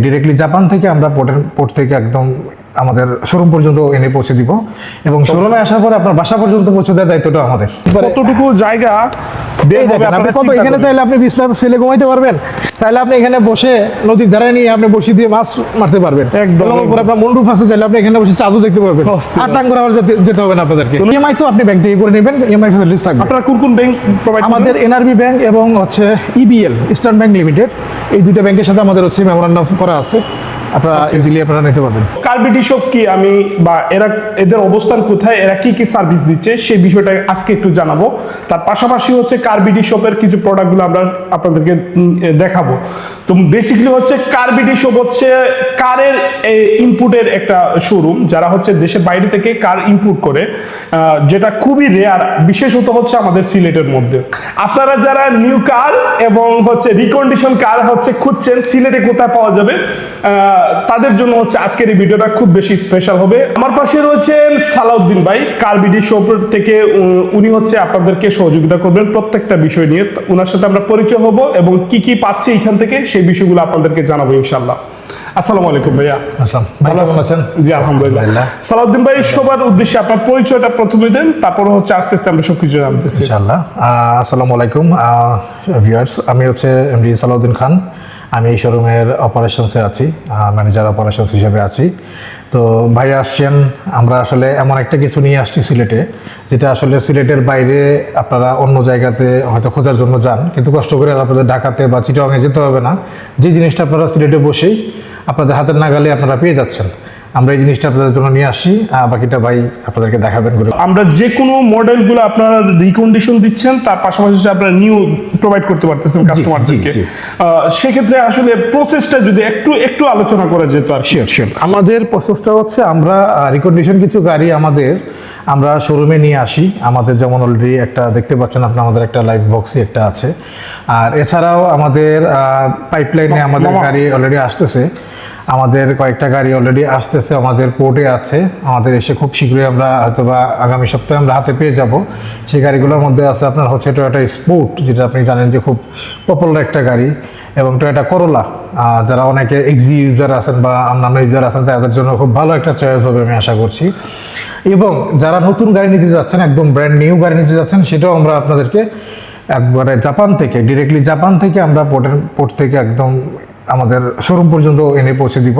Directly Japan থেকে আমরা পোর্টের পোর্ট থেকে একদম আমাদের শোরুম পর্যন্ত এনে পৌঁছে দিব। এবং শোরুমে আসার পরে আপনার বাসা পর্যন্ত পৌঁছে দেওয়ার দায়িত্বটা আমাদের। কতটুকু জায়গা আপনি কত এখানে চাইলে আপনি বিছনা ফেলে ঘুমাইতে পারবেন। চাইলে আপনি এখানে বসে নদীর ধারে নিয়ে আপনি বসে দিয়ে মাছ মারতে পারবেন। একদম, উপরে আপনার মন্ডুর ফাঁসে চাইলে আপনি এখানে বসে চাঁদও দেখতে পারবেন। আর টাঙ্গুর আবার যেতে যেতে হবে না আপনাদেরকে। ইএমআই তো আপনি ব্যাংক থেকে করে নেবেন ইএমআই ফ্যাসিলিটিস থাকবে। আপনারা কোন কোন ব্যাংক আমাদের এনআরবি ব্যাংক এবং হচ্ছে ইবিএল ইস্টার্ন ব্যাংক লিমিটেড এই দুইটা ব্যাংকের সাথে আমাদের হচ্ছে মেমোরান্ডাম করা আছে। আপনারা ইজিলি আপনারা নিতে পারবেন। কার্বিটি শপ কি? আমি বা এরা এদের অবস্থান কোথায়? এরা কি কি সার্ভিস দিচ্ছে? সেই বিষয়টা আজকে একটু জানাব। তার পাশাপাশি হচ্ছে কার্বিটি শপের কিছু প্রোডাক্টগুলো আমরা আপনাদেরকে দেখাবো। তো বেসিক্যালি হচ্ছে কার্বিটি শপ হচ্ছে কারের ইনপুটের একটা শোরুম যারা হচ্ছে দেশের বাইরে থেকে কার ইনপুট করে যেটা খুবই রেয়ার বিশেষত হচ্ছে আমাদের সিলেটের মধ্যে। আপনারা যারা নিউ কার এবং হচ্ছে রিকন্ডিশন কার হচ্ছে খুঁজছেন সিলেটে কোথায় পাওয়া যাবে? তাদের জন্য হচ্ছে আজকের এই ভিডিওটা খুব বেশি স্পেশাল হবে। আমার পাশে রয়েছেন সালাউদ্দিন ভাই কার বিডি শো থেকে উনি হচ্ছে আপনাদেরকে সহযোগিতা করবেন প্রত্যেকটা বিষয় নিয়ে। ওনার সাথে আমরা পরিচয় হব এবং কি কি পাচ্ছি এখান থেকে সেই বিষয়গুলো আপনাদেরকে জানাব ইনশাল্লাহ আসসালামু আলাইকুম ভাইয়া। ভাই কেমন আছেন? জি আলহামদুলিল্লাহ। আলহামদুলিল্লাহ। সালাউদ্দিন ভাই সবার উদ্দেশ্যে আপনার পরিচয়টা প্রথমে দেন তারপর হচ্ছে আস্তে আস্তে আমরা সবকিছু জানতেছি। ইনশাআল্লাহ। আসসালামু আলাইকুম। ভিউয়ার্স আমি হচ্ছে এমডি সালাউদ্দিন খান। আমি এই শোরুমের অপারেশনসে আছি ম্যানেজার অপারেশনস হিসেবে আছি। তো ভাই আসছেন, আমরা আসলে এমন একটা কিছু নিয়ে আসছি সিলেটে, যেটা আসলে সিলেটের বাইরে আপনারা অন্য জায়গাতে হয়তো খোঁজার জন্য যান, কিন্তু কষ্ট করে আপনাদের ঢাকাতে বা চিটাগাঙে যেতে হবে না। যে জিনিসটা আপনারা সিলেটে বসেই আপনাদের হাতের নাগালে আপনারা পেয়ে যাচ্ছেন। আমরা এই জিনিসটা আপনাদের জন্য নিয়ে আসি বাকিটা ভাই আপনাদেরকে দেখাবেন ঘুরে। আমরা যে কোনো মডেলগুলো আপনারা রিকন্ডিশন দিচ্ছেন তার পাশাপাশি আপনারা নিউ প্রোভাইড করতে পারতেছেন কাস্টমারদেরকে সেক্ষেত্রে আসলে প্রসেসটা যদি একটু একটু আলোচনা করা যেত আর। শিওর শিওর আমাদের প্রসেসটা হচ্ছে আমরা রিকন্ডিশন কিছু গাড়ি আমাদের আমরা শোরুমে নিয়ে আসি। আমাদের যেমন অলরেডি একটা দেখতে পাচ্ছেন আপনি আমাদের একটা লাইভ বক্সই একটা আছে। আর এছাড়াও আমাদের পাইপলাইনে আমাদের গাড়ি অলরেডি আসতেছে। আমাদের কয়েকটা গাড়ি অলরেডি আসতেছে, আমাদের পোর্টে আছে। আমাদের এসে খুব শীঘ্রই আমরা হয়তো বা আগামী সপ্তাহে আমরা হাতে পেয়ে যাব। সেই গাড়িগুলোর মধ্যে আছে আপনার হচ্ছে টয়োটা স্পোর্ট যেটা আপনি জানেন যে খুব পপুলার একটা গাড়ি, এবং টয়োটা করোলা যারা অনেকে এক্সি ইউজার আছেন বা অন্যান্য ইউজার আছেন, তাদের জন্য খুব ভালো একটা চয়েস হবে আমি আশা করছি। এবং যারা নতুন গাড়ি নিতে যাচ্ছেন, একদম ব্র্যান্ড নিউ গাড়ি নিতে যাচ্ছেন, সেটাও আমরা আপনাদেরকে একবারে জাপান থেকে ডিরেক্টলি জাপান থেকে আমরা পোর্টের পোর্ট থেকে একদম আমাদের শোরুম পর্যন্ত এনে পৌঁছে দিব।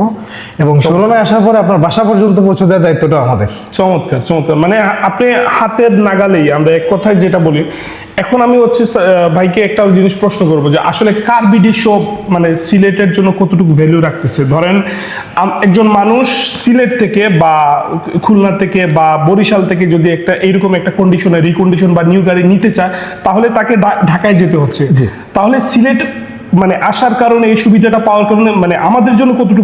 এবং শোরুমে আসার পরে আপনার বাসা পর্যন্ত পৌঁছে দেওয়ার দায়িত্বটা আমাদের। চমৎকার চমৎকার। মানে আপনি হাতের নাগালেই আমরা এক কথায় যেটা বলি এখন আমি হচ্ছে ভাইকে একটা জিনিস প্রশ্ন করব যে আসলে কার বিডি শপ মানে সিলেটের জন্য কতটুকু ভ্যালু রাখতেছে? ধরেন একজন মানুষ সিলেট থেকে বা খুলনা থেকে বা বরিশাল থেকে যদি একটা এইরকম একটা কন্ডিশনে রিকন্ডিশন বা নিউ গাড়ি নিতে চায় তাহলে তাকে ঢাকায় যেতে হচ্ছে। তাহলে সিলেট মানে আসার কারণে এই সুবিধাটা পাওয়ার কারণে মানে আমাদের জন্য কতটুকু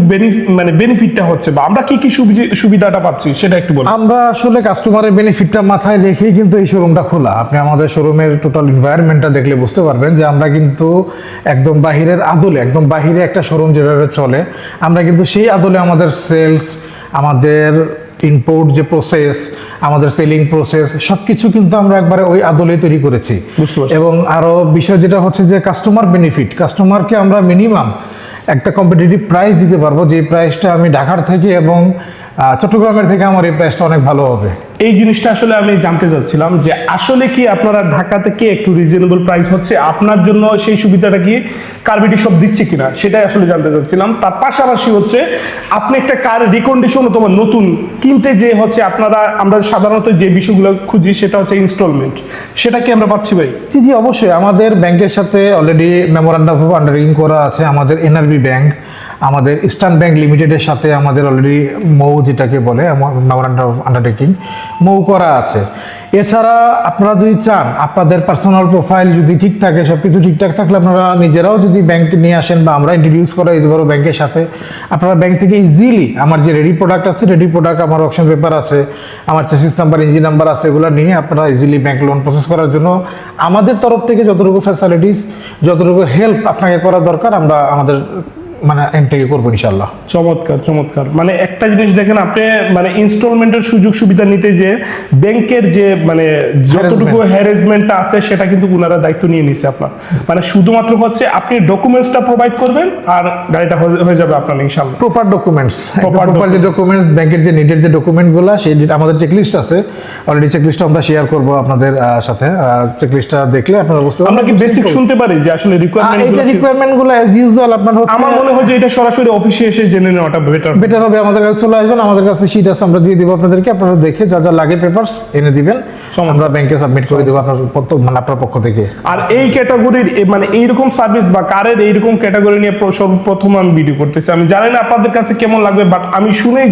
মানে বেনিফিটটা হচ্ছে বা আমরা কি কি সুবিধে- সুবিধাটা পাচ্ছি সেটা একটু বলুন। আমরা আসলে কাস্টমারের বেনিফিটটা মাথায় রেখেই কিন্তু এই শোরুমটা খোলা। আপনি আমাদের শোরুমের টোটাল এনভায়রনমেন্টটা দেখলে বুঝতে পারবেন যে আমরা কিন্তু একদম বাহিরের আদলে, একদম বাহিরে একটা শোরুম যেভাবে চলে, আমরা কিন্তু সেই আদলে আমাদের সেলস আমাদের ইনপোর্ট যে প্রসেস আমাদের সেলিং প্রসেস সব কিছু কিন্তু আমরা একবারে ওই আদলে তৈরি করেছি। এবং আরও বিষয় যেটা হচ্ছে যে কাস্টমার বেনিফিট কাস্টমারকে আমরা মিনিমাম একটা কম্পিটিটিভ প্রাইস দিতে পারব যে প্রাইসটা আমি ঢাকার থেকে এবং চট্টগ্রামের থেকে আমার এই প্রাইসটা অনেক ভালো হবে। এই জিনিসটা আসলে আমি জানতে চাচ্ছিলাম যে আসলে কি আপনারা ঢাকা থেকে একটু রিজনেবল প্রাইস হচ্ছে? আপনার জন্য সেই সুবিধাটা কি কার্বিটি সব দিচ্ছে কিনা? সেটাই আসলে জানতে চাচ্ছিলাম। তার পাশাপাশি হচ্ছে আপনি একটা কার রিকন্ডিশন অথবা নতুন কিনতে যে হচ্ছে আপনারা আমরা সাধারণত যে বিষয়গুলো খুঁজি সেটা হচ্ছে ইনস্টলমেন্ট সেটা কি আমরা পাচ্ছি ভাই? জি জি অবশ্যই। আমাদের ব্যাংকের সাথে অলরেডি মেমোরান্ডাম অফ আন্ডারিং করা আছে আমাদের এনআরবি ব্যাংক আমাদের ইস্টার্ন ব্যাংক লিমিটেডের সাথে আমাদের অলরেডি মৌ যেটাকে বলে মেমোরান্ডাম অফ আন্ডারটেকিং মৌ করা আছে। এছাড়া আপনারা যদি চান, আপনাদের পার্সোনাল প্রোফাইল যদি ঠিক থাকে সব কিছু ঠিকঠাক থাকলে আপনারা নিজেরাও যদি ব্যাংক নিয়ে আসেন বা আমরা ইন্ট্রোডিউস করা পারো ব্যাংকের সাথে, আপনারা ব্যাংক থেকে ইজিলি আমার যে রেডি প্রোডাক্ট আছে রেডি প্রোডাক্ট আমার অপশন পেপার আছে, আমার চেসিস নাম্বার ইঞ্জিন নাম্বার আছে, এগুলো নিয়ে আপনারা ইজিলি ব্যাংক লোন প্রসেস করার জন্য আমাদের তরফ থেকে যতটুকু ফ্যাসিলিটিস যতটুকু হেল্প আপনাকে করা দরকার, আমরা আমাদের মানে থেকে করব ইনশাল্লাহ চমৎকার চমৎকার। মানে একটা জিনিস দেখেন আপনি মানে ইনস্টলমেন্টের সুযোগ সুবিধা নিতে যে ব্যাংকের যে মানে যতটুকু হ্যারেসমেন্টটা আছে সেটা কিন্তু ওনারা দায়িত্ব নিয়ে নিছে আপনার। মানে শুধুমাত্র হচ্ছে আপনি ডকুমেন্টসটা প্রোভাইড করবেন আর গাড়িটা হয়ে- যাবে আপনার ইনশাল্লাহ প্রপার ডকুমেন্টস প্রপার যে ডকুমেন্টস ব্যাংকের যে নিডের যে ডকুমেন্টগুলো সেই আমাদের চেকলিস্ট আছে। অলরেডি চেকলিস্টটা আমরা শেয়ার করব আপনাদের সাথে। চেকলিস্টটা দেখলে আপনারা বুঝতে আমরা কি বেসিক শুনতে পারি যে আসলে আহ, রিকোয়ারমেন্ট এটা রিকোয়ারমেন্টগুলো অ্যাজ ইউজুয়াল আপনার হচ্ছে আমার মনে হয় যে এটা সরাসরি অফিসে এসে জেনে নেওয়াটা বেটার বেটার হবে আমাদের কাছে চলে আসবেন। আমাদের কাছে শিট আছে আমরা দিয়ে দিব আপনাদেরকে। আপনারা দেখে যা যা লাগে পেপারস এনে দিবেন। আমরা ব্যাংকে সাবমিট করে দেবো আপনার মানে আপনার পক্ষ থেকে। আর এই ক্যাটাগরির মানে এইরকম সার্ভিস বা কারের এইরকম ক্যাটাগরি নিয়ে প্র- সর্বপ্রথম আমি ভিডিও করতেছি। আমি জানি না আপনাদের কাছে কেমন লাগবে বাট আমি শুনে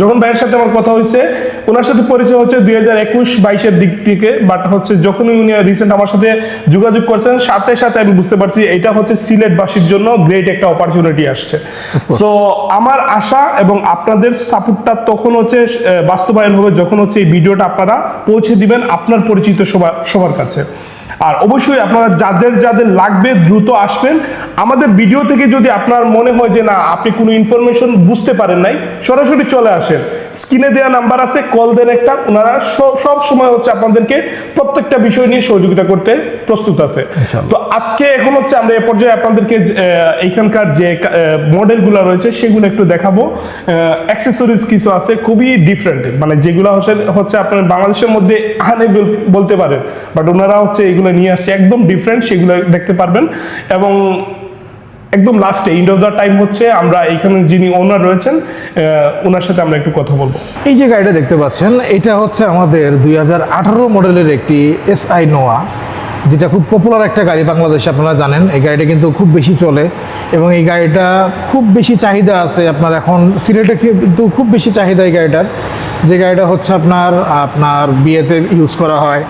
যখন ভাইয়ের সাথে আমার কথা হয়েছে ওনার সাথে পরিচয় হচ্ছে দুই হাজার একুশ বাইশের দিক থেকে বাট হচ্ছে যখনই উনি রিসেন্ট আমার সাথে যোগাযোগ করছেন সাথে সাথে আমি বুঝতে পারছি এটা হচ্ছে সিলেটবাসীর জন্য গ্রেট একটা অপরচুনিটি আসছে। সো আমার আশা এবং আপনাদের সাপোর্টটা তখন হচ্ছে বাস্তবায়ন হবে যখন হচ্ছে এই ভিডিওটা আপনারা পৌঁছে দিবেন আপনার পরিচিত সবার সবার কাছে। আর অবশ্যই আপনারা যাদের যাদের লাগবে দ্রুত আসবেন। আমাদের ভিডিও থেকে যদি আপনার মনে হয় যে না আপনি কোনো ইনফরমেশন বুঝতে পারেন নাই সরাসরি চলে আসেন। স্ক্রিনে দেওয়া নাম্বার আছে কল দেন একটা ওনারা সব সময় হচ্ছে আপনাদেরকে প্রত্যেকটা বিষয় নিয়ে সহযোগিতা করতে প্রস্তুত আছে। তো আজকে এখন হচ্ছে আমরা এ পর্যায়ে আপনাদেরকে এইখানকার যে মডেলগুলো রয়েছে সেগুলো একটু দেখাবো। অ্যাক্সেসরিজ কিছু আছে খুবই ডিফারেন্ট মানে যেগুলো হচ্ছে হচ্ছে আপনার বাংলাদেশের মধ্যে আনএবল বলতে পারেন বাট ওনারা হচ্ছে এগুলো নিয়ে আসছে, একদম ডিফারেন্ট সেগুলো দেখতে পারবেন। এবং একদম লাস্টে এন্ড অফ দ্য টাইম হচ্ছে, আমরা এখানে যিনি ওনার রয়েছেন ওনার সাথে আমরা একটু কথা বলব। এই যে গাড়িটা দেখতে পাচ্ছেন, এটা হচ্ছে আমাদের দুই হাজার আঠারো মডেলের একটি এসআই নোয়া যেটা খুব পপুলার একটা গাড়ি বাংলাদেশে, আপনারা জানেন। এই গাড়িটা কিন্তু খুব বেশি চলে এবং এই গাড়িটা খুব বেশি চাহিদা আছে আপনার এখন। সিলেটে কিন্তু খুব বেশি চাহিদা এই গাড়িটার। যে গাড়িটা হচ্ছে আপনার আপনার বিয়েতে ইউজ করা হয়।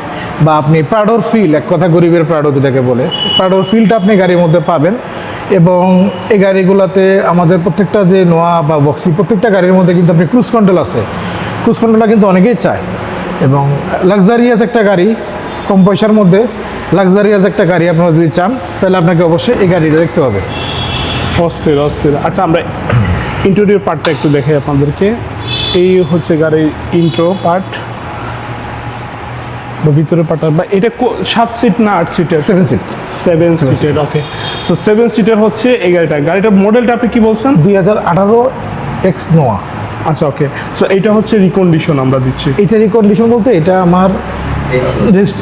বা আপনি প্রাডোর ফিল এক কথা গরিবের প্রাডো যেটাকে বলে প্রাডোর ফিলটা আপনি গাড়ির মধ্যে পাবেন এবং এই গাড়িগুলোতে আমাদের প্রত্যেকটা যে নোয়া বা বক্সি, প্রত্যেকটা গাড়ির মধ্যে কিন্তু আপনি ক্রুজ কন্ট্রোল আছে। ক্রুজ কন্ট্রোলটা কিন্তু অনেকেই চায় এবং লাক্সারিয়াস একটা গাড়ি কম পয়সার মধ্যে লাক্সারিয়াস একটা গাড়ি আপনারা যদি চান, তাহলে আপনাকে অবশ্যই এই গাড়িটা দেখতে হবে। অস্থির অস্থির। আচ্ছা আমরা ইন্টেরিয়র পার্টটা একটু দেখাই আপনাদেরকে। এই হচ্ছে গাড়ির ইন্ট্রো পার্ট বা ভিতরে পাঠান বা এটা সাত সিট না আট সিটের সেভেন সিট সেভেন সিটের ওকে সো সেভেন সিটের হচ্ছে এই গাড়িটা। গাড়িটার মডেলটা আপনি কি বলছেন? দুই হাজার আঠারো এক্স নোয়া আচ্ছা ওকে সো এটা হচ্ছে রিকন্ডিশন আমরা দিচ্ছি। এটা রিকন্ডিশন বলতে এটা আমার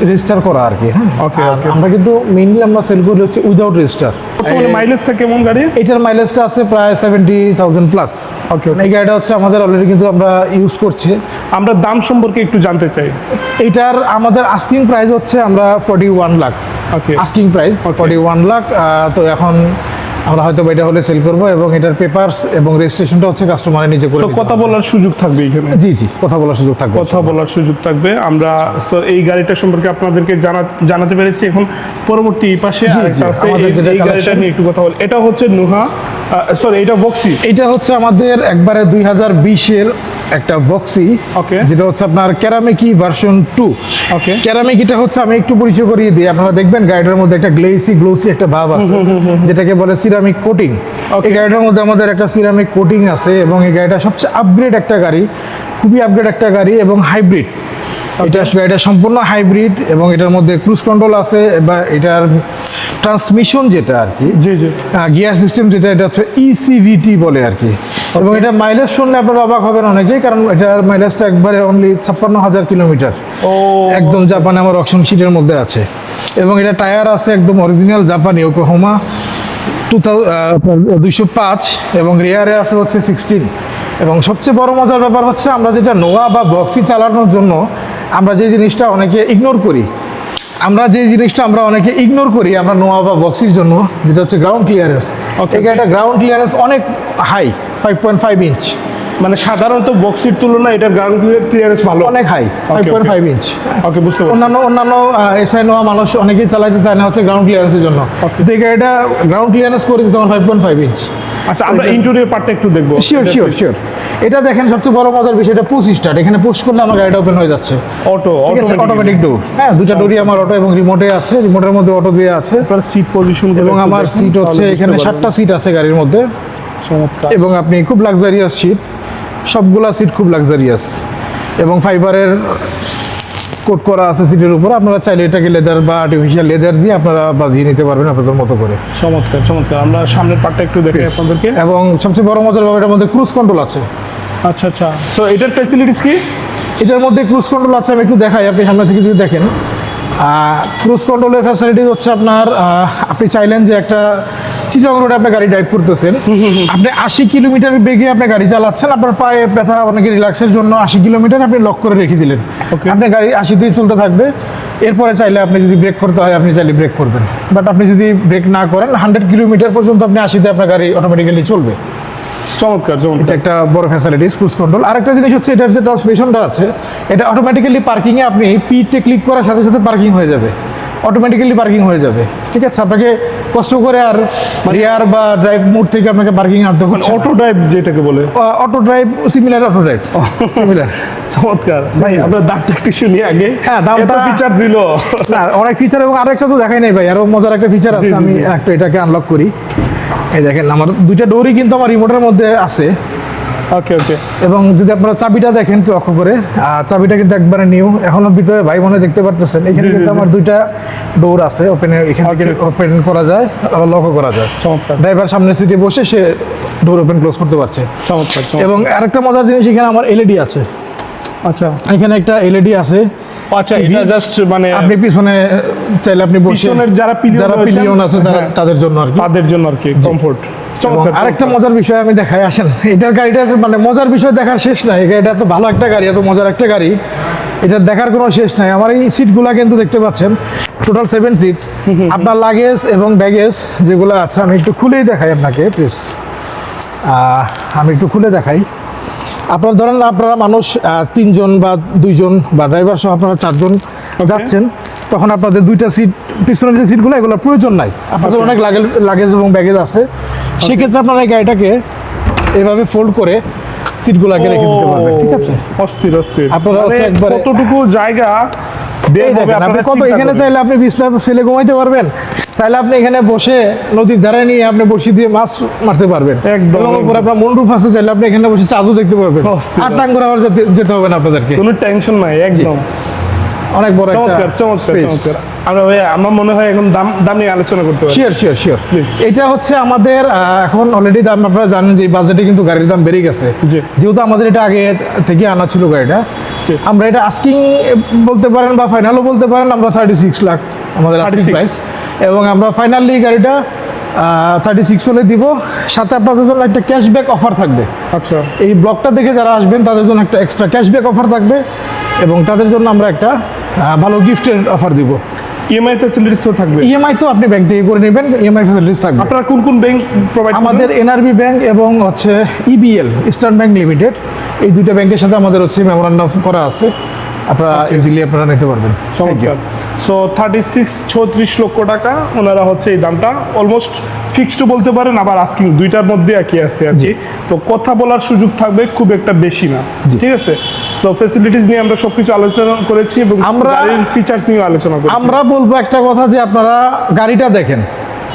রেজিস্টার করা আর কি হ্যাঁ আর okay. আমরা কিন্তু মেইনলি আমরা সেল করি হচ্ছে উইদাউট রেজিস্টার বর্তমানে মাইলেজটা কেমন গাড়ি এটার মাইলেজটা আছে প্রায় seventy thousand plus Okay, okay. এই গাড়িটা হচ্ছে আমাদের অলরেডি কিন্তু আমরা ইউজ করছি আমরা দাম সম্পর্কে একটু জানতে চাই এটার আমাদের আস্কিং প্রাইস হচ্ছে আমরা forty one lakh Okay. Asking price Okay. Forty one lakh তো এখন আমরা হয়তো এটা হলে সেল করব এবং এটার পেপারস এবং রেজিস্ট্রেশনটা হচ্ছে কাস্টমারের নিজে করে কথা বলার সুযোগ থাকবে এখানে? জি জি কথা বলার সুযোগ থাকবে। কথা বলার সুযোগ থাকবে। আমরা so এই গাড়িটা সম্পর্কে আপনাদেরকে জানা জানাতে পেরেছি। এখন পরবর্তী পাশে আরেকটা আছে। আমাদের এই- গাড়িটা নিয়ে একটু কথা বল। এটা হচ্ছে নুহা সরি এটা ভক্সি এটা হচ্ছে আমাদের একবারে দুই হাজার বিশের একটা বক্সি Okay. যেটা হচ্ছে আপনার ক্যারামেকি ভার্সন টু ওকে ক্যারামেকিটা হচ্ছে আমি একটু পরিচয় করিয়ে দিই। আপনারা দেখবেন গাড়িটার মধ্যে একটা গ্লেসি গ্লোসি একটা ভাব আছে যেটাকে বলে সিরামিক কোটিং। এই গাড়িটার মধ্যে আমাদের একটা সিরামিক কোটিং আছে এবং এই গাড়িটা সবচেয়ে আপগ্রেড একটা গাড়ি খুবই আপগ্রেড একটা গাড়ি এবং হাইব্রিড এটা গাড়িটা সম্পূর্ণ হাইব্রিড এবং এটার মধ্যে ক্রুজ কন্ট্রোল আছে বা এটার ট্রান্সমিশন যেটা আর কি জি জি। গিয়ার সিস্টেম যেটা এটা হচ্ছে ইসিভিটি বলে আর কি। এবং এটা মাইলেজ শুনলে আপনারা অবাক হবেন অনেকেই কারণ এটার মাইলেজটা একবারে অনলি ছাপ্পান্ন হাজার কিলোমিটার। ও। একদম জাপানে আমার অপশন শিটের মধ্যে আছে। এবং এটা টায়ার আছে একদম অরিজিনাল জাপানি ওকোহোমা টু দুইশো পাঁচ এবং রেয়ারে আছে হচ্ছে সিক্সটিন এবং সবচেয়ে বড় মজার ব্যাপার হচ্ছে আমরা যেটা নোয়া বা বক্সি চালানোর জন্য আমরা যে জিনিসটা অনেকে ইগনোর করি আমরা যে জিনিসটা আমরা অনেকে ইগনোর করি আমরা নোয়া বা বক্সির জন্য যেটা হচ্ছে গ্রাউন্ড ক্লিয়ারেন্স গাড়িটা গ্রাউন্ড ক্লিয়ারেন্স অনেক high five point five inch মানে সাধারণত বক্সির তুলনায় এটার গ্রাউন্ড ক্লিয়ারেন্স ভালো। অনেক high five. Point five inch okay বুঝতে পারছি। অন্যান্য অন্যান্য এসআই নেওয়া মানুষ অনেকেই চালাইতে চায় না হচ্ছে গ্রাউন্ড ক্লিয়ারেন্সের জন্য। এই গাড়িটা গ্রাউন্ড ক্লিয়ারেন্স করে দিচ্ছে আমার ফাইভ পয়েন্ট ফাইভ ইঞ্চ আচ্ছা আমরা ইন্টেরিয়র পার্টটা একটু দেখব। শিওর শিওর শিওর এটা দেখেন সবচেয়ে বড় মজার বিষয় এটা পুশ স্টার্ট এখানে পুশ করলে আমার গাড়িটা ওপেন হয়ে যাচ্ছে। অটো অটোমেটিক ডোর হ্যাঁ দুটা ডোরই আমার অটো এবং রিমোটে আছে। রিমোটের মধ্যে অটো দিয়ে আছে। সিট পজিশন এবং আমার সিট হচ্ছে এখানে সাতটা সিট আছে গাড়ির মধ্যে। চমৎকার। এবং আপনি খুব লাক্সারিয়াস সিট সবগুলা সিট খুব লাক্সারিয়াস এবং ফাইবারের কোট করা আছে সিটের উপর আপনারা চাইলে এটাকে লেদার বা আর্টিফিশিয়াল লেদার দিয়ে আপনারা বাঁধিয়ে নিতে পারবেন আপনাদের মতো করে। চমৎকার চমৎকার। আমরা সামনের পার্টটা একটু দেখাই আপনাদেরকে। এবং সবচেয়ে বড় মজার ব্যাপার এটার মধ্যে ক্রুজ কন্ট্রোল আছে। আচ্ছা আচ্ছা। সো এটার ফ্যাসিলিটিস কি? এটার মধ্যে ক্রুজ কন্ট্রোল আছে আমি একটু দেখাই আপনি সামনে থেকে যদি দেখেন। ক্রুজ কন্ট্রোলের ফ্যাসিলিটি হচ্ছে আপনার আপনি চাইলেন যে একটা চিটং রোডে আপনি গাড়ি ড্রাইভ করতেছেন। আপনি আশি কিলোমিটার বেগে আপনি গাড়ি চালাচ্ছেন আপনার পায়ে ব্যথা অনেকে রিল্যাক্সের জন্য আশি কিলোমিটার আপনি লক করে রেখে দিলেন. আপনি গাড়ি আশিতেই চলতে থাকবে এরপরে চাইলে আপনি যদি ব্রেক করতে হয় আপনি চাইলে ব্রেক করবেন। বাট আপনি যদি ব্রেক না করেন হান্ড্রেড কিলোমিটার পর্যন্ত আপনি আশিতে আপনার গাড়ি অটোমেটিক্যালি চলবে। চমৎকার চমৎকার। একটা বড় ফ্যাসিলিটিস ক্রুজ কন্ট্রোল আরেকটা জিনিস হচ্ছে এটার যে ট্রান্সমিশনটা আছে এটা অটোমেটিক্যালি পার্কিংয়ে আপনি পিতে ক্লিক করার সাথে সাথে পার্কিং হয়ে যাবে। অটোমেটিক্যালি পার্কিং হয়ে যাবে। ঠিক আছে? আপনাকে কষ্ট করে আর রিয়ার বা ড্রাইভ মোড থেকে আপনাকে পার্কিং আনতে হচ্ছে অটো ড্রাইভ যেটাকে বলে। Auto drive similar auto drive similar চমৎকার। ভাই আমরা দামটা একটু শুনি আগে। হ্যাঁ, দামটা- ফিচার দিল। অনেক ফিচার এবং আরেকটা তো দেখাই নাই ভাই। আরও মজার একটা ফিচার আছে। আমি। একটু এটাকে আনলক করি। এই দেখেন আমার দুইটা ডোরই কিন্তু আমার রিমোটের মধ্যে আছে। ওকে ওকে এবং যদি আপনারা চাবিটা দেখেন একটু লক্ষ্য করে চাবিটা কিন্তু একবারে নিউ এখনও ভিতরে ভাই মনে দেখতে পারতেছেন। এখানে কিন্তু আমার দুইটা ডোর আছে। ওপেন এখান থেকে ওপেন করা যায় আবার লকও করা যায়। চমৎকার। ড্রাইভার সামনের সিটে বসে সে ডোর ওপেন ক্লোজ করতে পারছে। চমৎকার এবং আরেকটা মজার জিনিস এখানে আমার এলইডি আছে। আচ্ছা। এখানে একটা এলইডি আছে। আচ্ছা এটা জাস্ট মানে আপনি পিছনে চাইলে আপনি বসে পিছনের যারা পিলিয়ন আছে হ্যাঁ। তাদের জন্য আর কি। তাদের জন্য আর কি কমফোর্ট আরেকটা। মজার বিষয় আমি দেখাই আসেন। এটার গাড়িটার মানে মজার বিষয় দেখার শেষ নাই গাড়িটা এত ভালো একটা গাড়ি এত মজার একটা গাড়ি। এটার দেখার কোনো শেষ নাই। আমার এই সিটগুলা কিন্তু দেখতে পাচ্ছেন টোটাল সেভেন সিট আপনার লাগেজ এবং ব্যাগেজ যেগুলো আছে আমি একটু খুলেই দেখাই আপনাকে প্লিজ আমি একটু খুলে দেখাই। আপনার ধরেন আপনারা মানুষ তিনজন বা দুইজন বা ড্রাইভার সহ আপনারা চারজন যাচ্ছেন তখন আপনাদের দুইটা সিট পিছনের যে সিটগুলো এগুলোর প্রয়োজন নাই। আপনাদের অনেক লাগেজ এবং ব্যাগেজ আছে। সেক্ষেত্রে আপনারা এই গাড়িটাকে এভাবে ফোল্ড করে সিটগুলোকে রেখে দিতে পারবেন ঠিক আছে? অস্থির অস্থির। আপনারা মানে একবারে- কতটুকু জায়গা আপনি কত এখানে চাইলে আপনি বিছনা ফেলে ঘুমাইতে পারবেন। চাইলে আপনি এখানে বসে নদীর ধারে নিয়ে আপনি বসি দিয়ে মাছ মারতে পারবেন। একদম, উপরে। আপনার আছে চাইলে আপনি এখানে বসে চাঁদও দেখতে পারবেন। আর টাঙ্গুর আবার যেতে- হবে না আপনাদেরকে। কোনো টেনশন নাই একদম। অনেক বড় একটা চমৎকার চমৎকার চমৎকার। আমরা আমার মনে হয় এখন দাম দাম নিয়ে আলোচনা করতে পারি। Sure sure sure Please. এটা হচ্ছে আমাদের এখন অলরেডি দাম আপনারা জানেন যে বাজেটে কিন্তু গাড়ির দাম বেড়ে গেছে। যেহেতু আমাদের এটা আগে থেকে আনা ছিল গাড়িটা আমরা এটা আস্কিং বলতে পারেন বা ফাইনালও বলতে পারেন আমরা থার্টি সিক্স লাখ আমাদের আস্কিং প্রাইস এবং আমরা ফাইনালি গাড়িটা থার্টি সিক্স হলে দিব। সাথে আপনাদের জন্য একটা ক্যাশব্যাক অফার থাকবে। আচ্ছা। এই ব্লগটা দেখে যারা আসবেন তাদের জন্য একটা এক্সট্রা ক্যাশব্যাক অফার থাকবে। এবং তাদের জন্য আমরা একটা ভালো গিফটের অফার দিব। ইএমআই ফ্যাসিলিটিস তো থাকবে। ইএমআই তো আপনি ব্যাংক থেকে করে নেবেন ইএমআই ফ্যাসিলিটিস থাকবে। আপনারা কোন কোন ব্যাংক প্রোভাইড আমাদের এনআরবি ব্যাংক এবং হচ্ছে ইবিএল ইস্টার্ন ব্যাংক লিমিটেড এই দুইটা ব্যাংকের সাথে আমাদের হচ্ছে মেমোরান্ডাম করা আছে। আপনারা ইজিলি আপনারা নিতে পারবেন। চমৎকার। সো থার্টি সিক্স ছত্রিশ লক্ষ টাকা ওনারা হচ্ছে এই দামটা অলমোস্ট ফিক্সড বলতে পারেন আবার আস্কিং দুইটার মধ্যে একই আছে আর কি। তো কথা বলার সুযোগ থাকবে খুব একটা বেশি না ঠিক আছে? সো ফেসিলিটিস নিয়ে আমরা সবকিছু আলোচনা করেছি এবং আমরা- ফিচার্স নিয়ে আলোচনা করেছি। আমরা বলব একটা কথা যে আপনারা গাড়িটা দেখেন।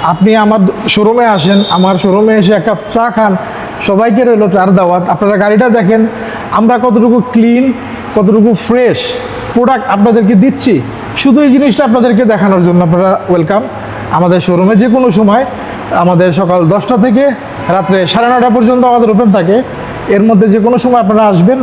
আপনি আমার শোরুমে আসেন আমার শোরুমে এসে এক কাপ চা খান সবাইকে রইল চার দাওয়াত। আপনারা গাড়িটা দেখেন আমরা কতটুকু ক্লিন কতটুকু ফ্রেশ প্রোডাক্ট আপনাদেরকে দিচ্ছি। শুধু এই জিনিসটা আপনাদেরকে দেখানোর জন্য আপনারা ওয়েলকাম আমাদের শোরুমে যে কোনো সময় আমাদের সকাল দশটা থেকে রাত্রে সাড়ে নটা পর্যন্ত আমাদের ওপেন থাকে। এর মধ্যে যে কোনো সময় আপনারা আসবেন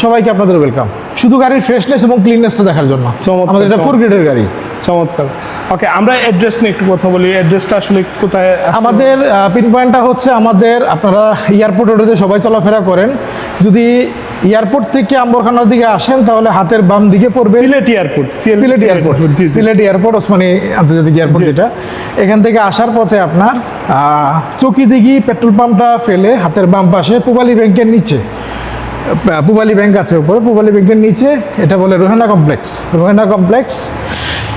সবাইকে আপনাদের ওয়েলকাম শুধু গাড়ির ফ্রেশনেস এবং ক্লিননেসটা দেখার জন্য। আমাদের এটা ফোর গ্রেডের গাড়ি। চমৎকার। ওকে আমরা অ্যাড্রেস নিয়ে একটু কথা বলি। অ্যাড্রেসটা আসলে কোথায় আমাদের পিন পয়েন্টটা হচ্ছে আমাদের আপনারা এয়ারপোর্ট রোডে সবাই চলাফেরা করেন যদি এয়ারপোর্ট থেকে আম্বরখানার দিকে আসেন তাহলে হাতের বাম দিকে পড়বে। Sylhet airport Sylhet airport Sylhet airport Osmani আন্তর্জাতিক এয়ারপোর্ট। যেটা। এখান থেকে আসার পথে আপনার আহ, চকিদিঘি পেট্রোল পাম্পটা ফেলে হাতের বাম পাশে পুবালি ব্যাংকের নিচে। পুবালি ব্যাংক আছে উপরে পুবালি ব্যাংকের নিচে এটা বলে রোহেনা কমপ্লেক্স। রোহেনা কমপ্লেক্স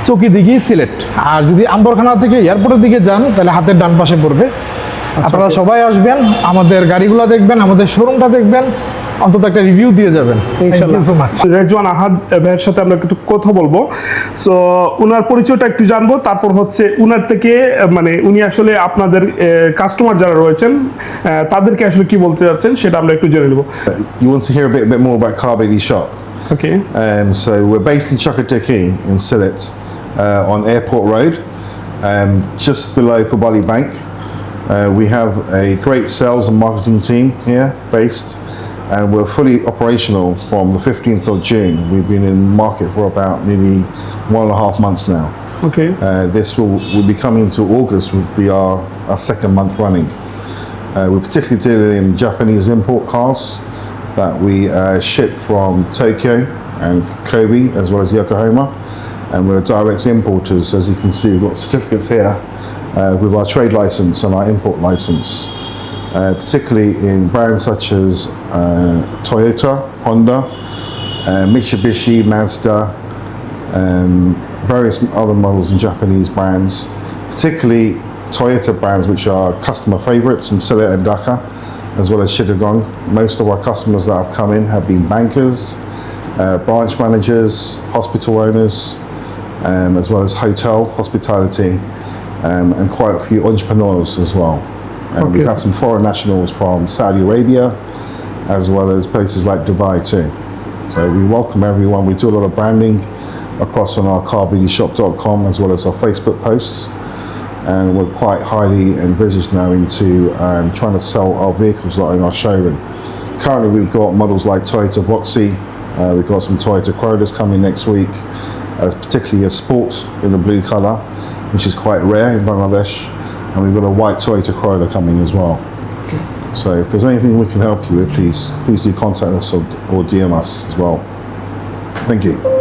চকিদিঘি সিলেট। আর যদি আম্বরখানা থেকে এয়ারপোর্টের দিকে যান তাহলে হাতের ডান পাশে পড়বে। আপনারা সবাই আসবেন আমাদের গাড়িগুলো দেখবেন আমাদের শোরুমটা দেখবেন। অন্তত একটা রিভিউ দিয়ে যাবেন। রেজওয়ান আহাদ ভাইয়ের সাথে আমরা একটু কথা বলব। সো উনার পরিচয়টা একটু জানব তারপর হচ্ছে উনার থেকে মানে উনি আসলে আপনাদের কাস্টমার যারা রয়েছেন তাদেরকে আসলে কি বলতে যাচ্ছেন সেটা আমরা একটু জেনে নেব। You want to hear a bit more about Carberry shop okay and so we are based in চকটেকি in Sylhet on airport road Um, just below Pabali Bank, uh, we have a great sales and marketing team here based. And we're fully operational from the 15th of June. We've been in market for about nearly one and a half months now. Okay Uh, this will, will be coming to August, will be our, our second month running. Uh, we're particularly dealing in Japanese import cars that we uh, ship from Tokyo and Kobe as well as Yokohama. And we're direct importers. As you can see, we've got certificates here uh, with our trade license and our import license, uh, particularly in brands such as Toyota, Honda, uh, Mitsubishi, Mazda, um, various other models and Japanese brands, particularly Toyota brands, which are customer favourites in Silla and Dhaka, as well as Chittagong. Most of our customers that have come in have been bankers, uh, branch managers, hospital owners, um, as well as hotel, hospitality, um, and quite a few entrepreneurs as well. And Okay. we've had some foreign nationals from Saudi Arabia, as well as places like Dubai too. So we welcome everyone. We do a lot of branding across on our carbdshop.com as well as our Facebook posts. And we're quite highly envisaged now into um, trying to sell our vehicles that are in our showroom. Currently, we've got models like Toyota Voxy. Uh, we've got some Toyota Corollas coming next week, uh, particularly a sport in the blue colour, which is quite rare in Bangladesh. And we've got a white Toyota Corolla coming as well. So if there's anything we can help you with, please please do contact us or, or DM us as well. Thank you.